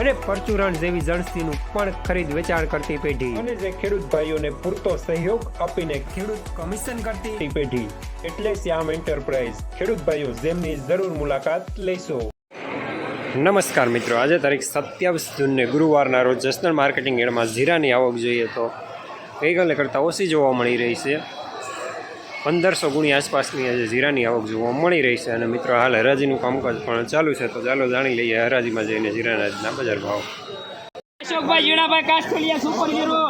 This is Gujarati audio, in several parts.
અને પરચુરણ જેવી જણસીનું પણ ખરીદ વેચાણ કરતી પેઢી. અને જે ખેડૂત ભાઈઓને પૂરતો સહયોગ આપીને ખેડૂત કમિશન કરતી પેઢી. એટલે શ્યામ એન્ટરપ્રાઇઝ. ખેડૂત ભાઈઓ જેમની જરૂર મુલાકાત લેશો. નમસ્કાર મિત્રો. આજે તારીખ સત્યાવીસ જૂનને ગુરુવારના રોજ જસનલ માર્કેટિંગ એડમાં જીરાની આવક જોઈએ તો ગઈકાલે કરતાં ઓછી જોવા મળી રહી છે. પંદરસો ગુણી આસપાસની આજે જીરાની આવક જોવા મળી રહી છે અને મિત્રો હાલ હરાજીનું કામકાજ પણ ચાલુ છે તો ચાલો જાણી લઈએ હરાજીમાં જઈને જીરાના આજના બજાર ભાવ અશોકભાઈ જીણાભાઈ કાસ્ટોલિયા સુપર હીરો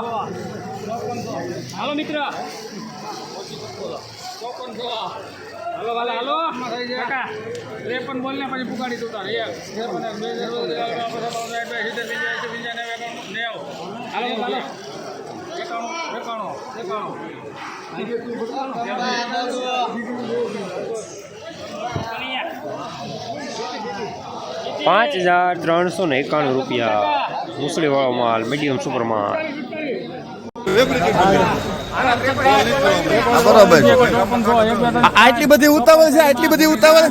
હાલો મિત્ર હાલો હાલો કાકા ત્રેપન બોલ ને પછી પાંચ હજાર ત્રણસો ને એકાણું રૂપિયા મુસળીવાળો માલ મીડિયમ સુપર માલ. બરાબર. આટલી બધી ઉતાવળ છે, આટલી બધી ઉતાવળ.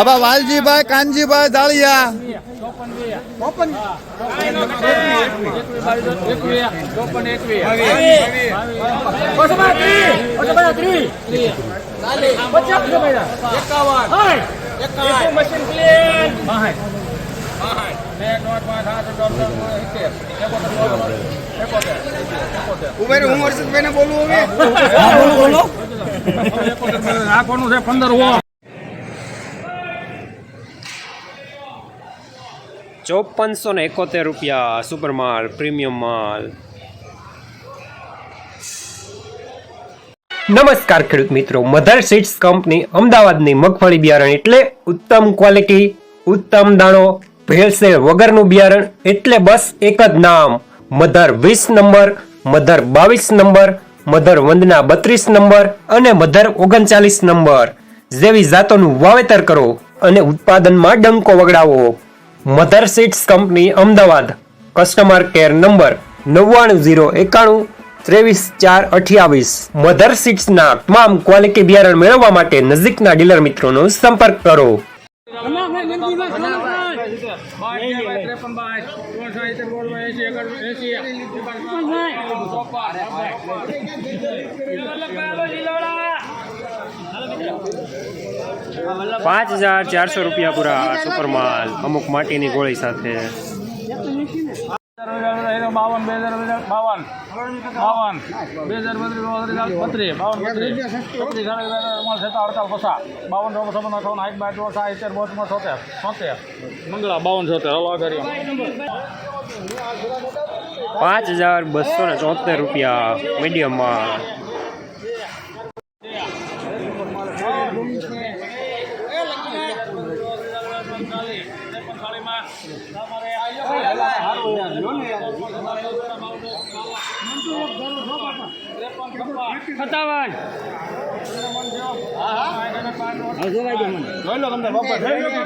આબા વાલજીભાઈ, કાનજીભાઈ જાળિયા ઉભેર હું હર્ષદભાઈને બોલું હવે? રાખવાનું છે પંદર ચોપનસો ને એકોતેર રૂપિયા સુપર માલ, પ્રીમિયમ માલ. નમસ્કાર ખેડૂત મિત્રો, મધર સીડ્સ કંપની અમદાવાદની મગફળી બિયારણ એટલે ઉત્તમ ક્વોલિટી, ઉત્તમ દાણો ભેળસેળ વગરનું બિયારણ એટલે બસ એક જ નામ. મધર વીસ નંબર, મધર બાવીસ નંબર, મધર વંદના બત્રીસ નંબર અને મધર ઓગણચાલીસ નંબર. જેવી જાતોનું વાવેતર કરો અને ઉત્પાદનમાં ડંકો વગડાવો. Mother seeds company Ahmedabad. Customer care number નવ્વાણું, ઝીરો એકાણું, ત્રેવીસ, ચાર, અઠ્યાવીસ. મધર સીડ્સના તમામ ક્વોલિટી બિયારણ મેળવવા માટે નજીકના ડીલર મિત્રોનો સંપર્ક કરો. ત્રેપન પાંચ હજાર ચારસો રૂપિયા પૂરા સુપર માલ અમુક માટીની ગોળી સાથે. બાવન. બે હજાર બાવન બાવન બે હજાર બત્રીસ બાવન બત્રીસ બત્રીસ અડતાલ પસા બાવન રોગ સબન અઠાવન હાઈટ બાય ચોસા સિત્તેર બોતમાં છોતેર છોતેર મંગળા બાવન છોતેર હલો પાંચ હજાર બસો ને ચોતેર રૂપિયા મીડિયમ માલ સત્તાવન જોઈ લો તમને બાપા જોઈ લો કે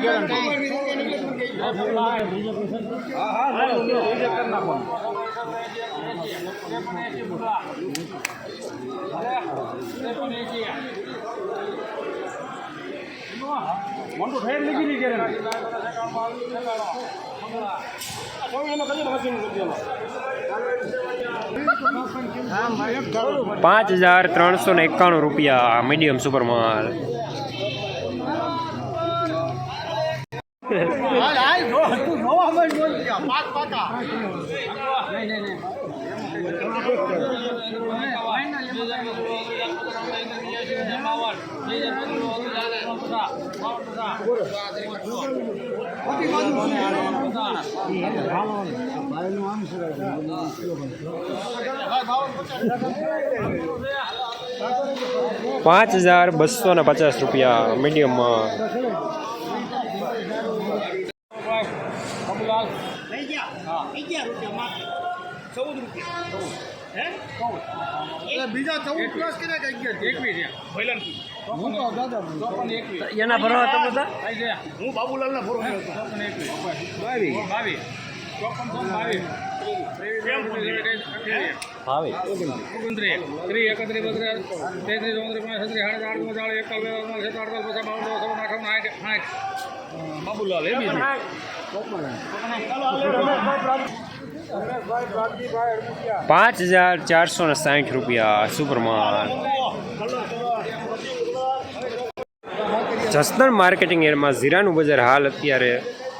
મોટું ફેર લીધી ની ગેરંટી પાંચ હજાર ત્રણસો ને એકાણું રૂપિયા મીડિયમ સુપર માલ. પાંચ હજાર બસો ને પચાસ રૂપિયા મીડિયમ બીજા ચૌદ પ્લસ ચોપન એકવીસ એના ભરવા હતા બધા? હું બાબુલાલના ના અઠાવન સાઠ સાઠ બાબુલાલ એ બીજું. પાંચ હજાર ચારસો ને સાઠ રૂપિયા સુપરમાન. જસદણ માર્કેટિંગ એરમાં ઝીરાનું બજાર હાલ અત્યારે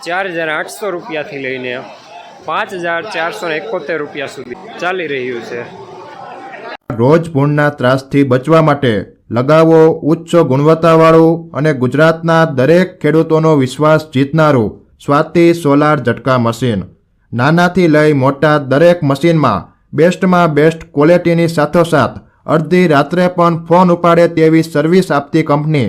ચાર હજાર આઠસો રૂપિયાથી લઈને પાંચ હજાર ચારસો એકોતેર રૂપિયા સુધી ચાલી રહ્યું છે. રોજ ભૂણના ત્રાસથી બચવા માટે લગાવો ઉચ્ચ ગુણવત્તાવાળું અને ગુજરાતના દરેક ખેડૂતોનો વિશ્વાસ જીતનારું સ્વાતિ સોલાર ઝટકા મશીન. નાનાથી લઈ મોટા દરેક મશીનમાં બેસ્ટમાં બેસ્ટ ક્વોલિટીની સાથોસાથ અડધી રાત્રે પણ ફોન ઉપાડે તેવી સર્વિસ આપતી કંપની